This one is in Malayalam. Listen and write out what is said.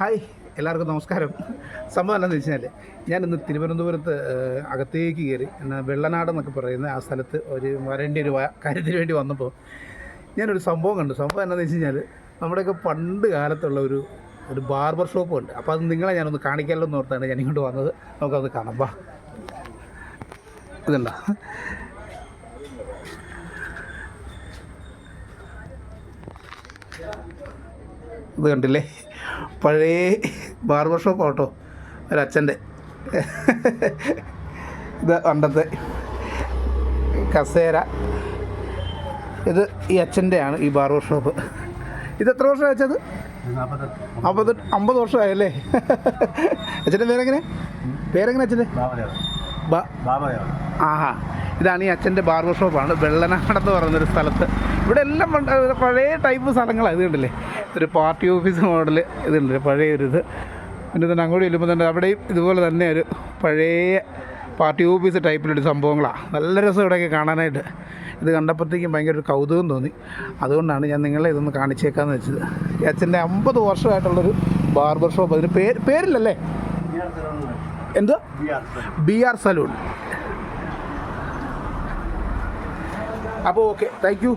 ഹായ് എല്ലാവർക്കും നമസ്കാരം. സംഭവം എന്താണെന്ന് വെച്ച് കഴിഞ്ഞാൽ ഞാൻ ഇന്ന് തിരുവനന്തപുരത്ത് അകത്തേക്ക് കയറി എന്നാൽ വെള്ളനാട് എന്നൊക്കെ പറയുന്ന ആ സ്ഥലത്ത് ഒരു വരേണ്ട ഒരു കാര്യത്തിന് വേണ്ടി വന്നപ്പോൾ ഞാനൊരു സംഭവം കണ്ടു. സംഭവം എന്താണെന്ന് വെച്ച് കഴിഞ്ഞാൽ നമ്മുടെയൊക്കെ പണ്ട് കാലത്തുള്ള ഒരു ഒരു ബാർബർ ഷോപ്പ് ഉണ്ട്. അപ്പോൾ അത് നിങ്ങളെ ഞാനൊന്ന് കാണിക്കാമല്ലോ എന്ന് ഓർത്താണ് ഞാൻ ഇങ്ങോട്ട് വന്നത്. നമുക്കത് കാണാം. വാ. ഇതുണ്ടോ? ഇത് കണ്ടില്ലേ? പഴയ ബാർബർ ഷോപ്പ് ആട്ടോ. ഒരച്ഛന്റെ. ഇത് പണ്ടത്തെ കസേര. ഇത് ഈ അച്ഛന്റെയാണ് ഈ ബാർബർ ഷോപ്പ്. ഇത് എത്ര വർഷം അയച്ചത് അമ്പത് അമ്പത് വർഷമായല്ലേ? അച്ഛന്റെ പേരെങ്ങനെ? പേരെങ്ങനെ അച്ഛന്റെ? ആഹാ. ഇതാണ് ഈ അച്ഛന്റെ ബാർബർ ഷോപ്പാണ്. വെള്ളനാടെന്ന് പറയുന്നൊരു സ്ഥലത്ത്. ഇവിടെ എല്ലാം പഴയ ടൈപ്പ് സ്ഥലങ്ങളാണ് ഇത് കണ്ടില്ലേ? ഒരു പാർട്ടി ഓഫീസ് മോഡൽ ഇതുണ്ട് പഴയ ഒരു ഇത്. പിന്നെ തന്നെ അങ്ങോട്ട് ചെല്ലുമ്പോൾ തന്നെ അവിടെയും ഇതുപോലെ തന്നെ ഒരു പഴയ പാർട്ടി ഓഫീസ് ടൈപ്പിലൊരു സംഭവങ്ങളാണ് നല്ല രസം ഇവിടെയൊക്കെ കാണാനായിട്ട്. ഇത് കണ്ടപ്പോഴത്തേക്കും ഭയങ്കര ഒരു കൗതുകം തോന്നി. അതുകൊണ്ടാണ് ഞാൻ നിങ്ങളെ ഇതൊന്ന് കാണിച്ചേക്കാന്ന് വെച്ചത്. ഈ അച്ഛന്റെ അമ്പത് വർഷമായിട്ടുള്ളൊരു ബാർബർ ഷോപ്പ്. അതിന് പേര് പേരില്ലല്ലേ? എന്തുവാ B R salon. അപ്പോൾ ഓക്കെ താങ്ക് യു